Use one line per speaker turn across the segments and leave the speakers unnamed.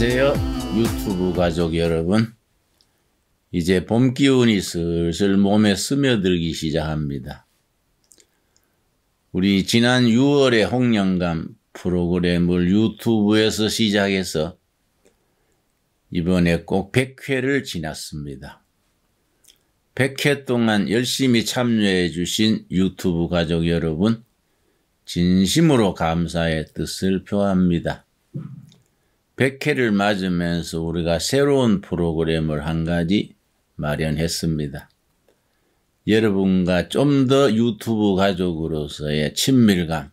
안녕하세요. 유튜브 가족 여러분. 이제 봄 기운이 슬슬 몸에 스며들기 시작합니다. 우리 지난 6월에 홍영감 프로그램을 유튜브에서 시작해서 이번에 꼭 100회를 지났습니다. 100회 동안 열심히 참여해 주신 유튜브 가족 여러분, 진심으로 감사의 뜻을 표합니다. 100회를 맞으면서 우리가 새로운 프로그램을 한 가지 마련했습니다. 여러분과 좀 더 유튜브 가족으로서의 친밀감,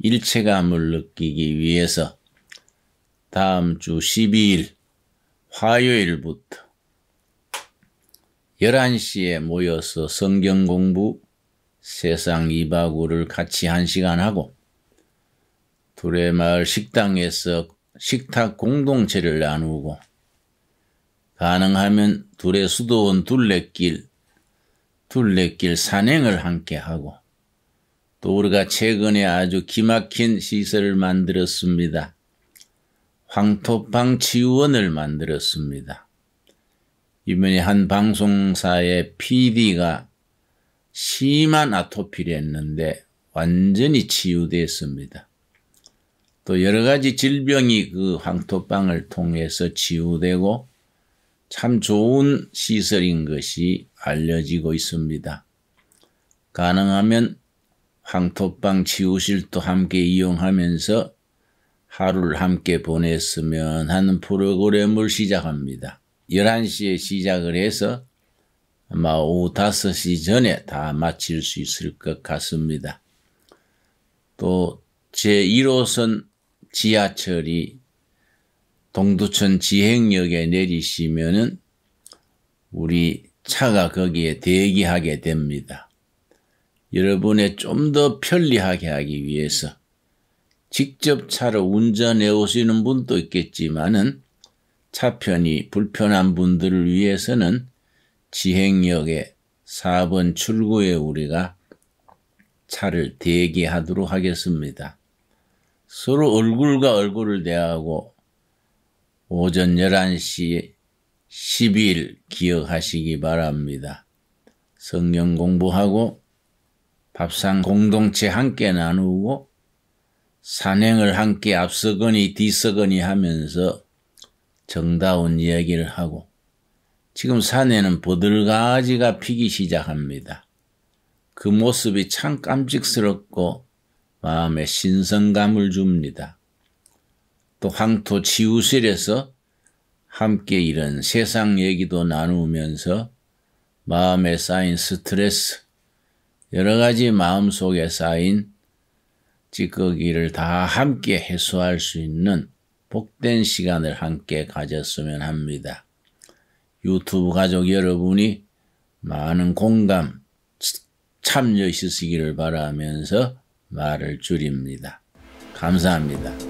일체감을 느끼기 위해서 다음 주 12일 화요일부터 11시에 모여서 성경 공부, 세상 이바구를 같이 한 시간 하고 두레마을 식당에서 식탁 공동체를 나누고 가능하면 둘의 수도원 둘레길, 둘레길 산행을 함께 하고 또 우리가 최근에 아주 기막힌 시설을 만들었습니다. 황토방 치유원을 만들었습니다. 이번에 한 방송사의 PD가 심한 아토피를 했는데 완전히 치유됐습니다. 또 여러 가지 질병이 그 황토방을 통해서 치유되고 참 좋은 시설인 것이 알려지고 있습니다. 가능하면 황토방 치유실도 함께 이용하면서 하루를 함께 보냈으면 하는 프로그램을 시작합니다. 11시에 시작을 해서 아마 오후 5시 전에 다 마칠 수 있을 것 같습니다. 또 제1호선 지하철이 동두천 지행역에 내리시면은 우리 차가 거기에 대기하게 됩니다. 여러분의 좀 더 편리하게 하기 위해서 직접 차를 운전해 오시는 분도 있겠지만은 차편이 불편한 분들을 위해서는 지행역에 4번 출구에 우리가 차를 대기하도록 하겠습니다. 서로 얼굴과 얼굴을 대하고 오전 11시 10일 기억하시기 바랍니다. 성경 공부하고 밥상 공동체 함께 나누고 산행을 함께 앞서거니 뒤서거니 하면서 정다운 이야기를 하고 지금 산에는 보들가지가 피기 시작합니다. 그 모습이 참 깜찍스럽고 마음에 신선감을 줍니다. 또 황토 치유실에서 함께 이런 세상 얘기도 나누면서 마음에 쌓인 스트레스, 여러 가지 마음속에 쌓인 찌꺼기를 다 함께 해소할 수 있는 복된 시간을 함께 가졌으면 합니다. 유튜브 가족 여러분이 많은 공감, 참여하시기를 바라면서 말을 줄입니다. 감사합니다.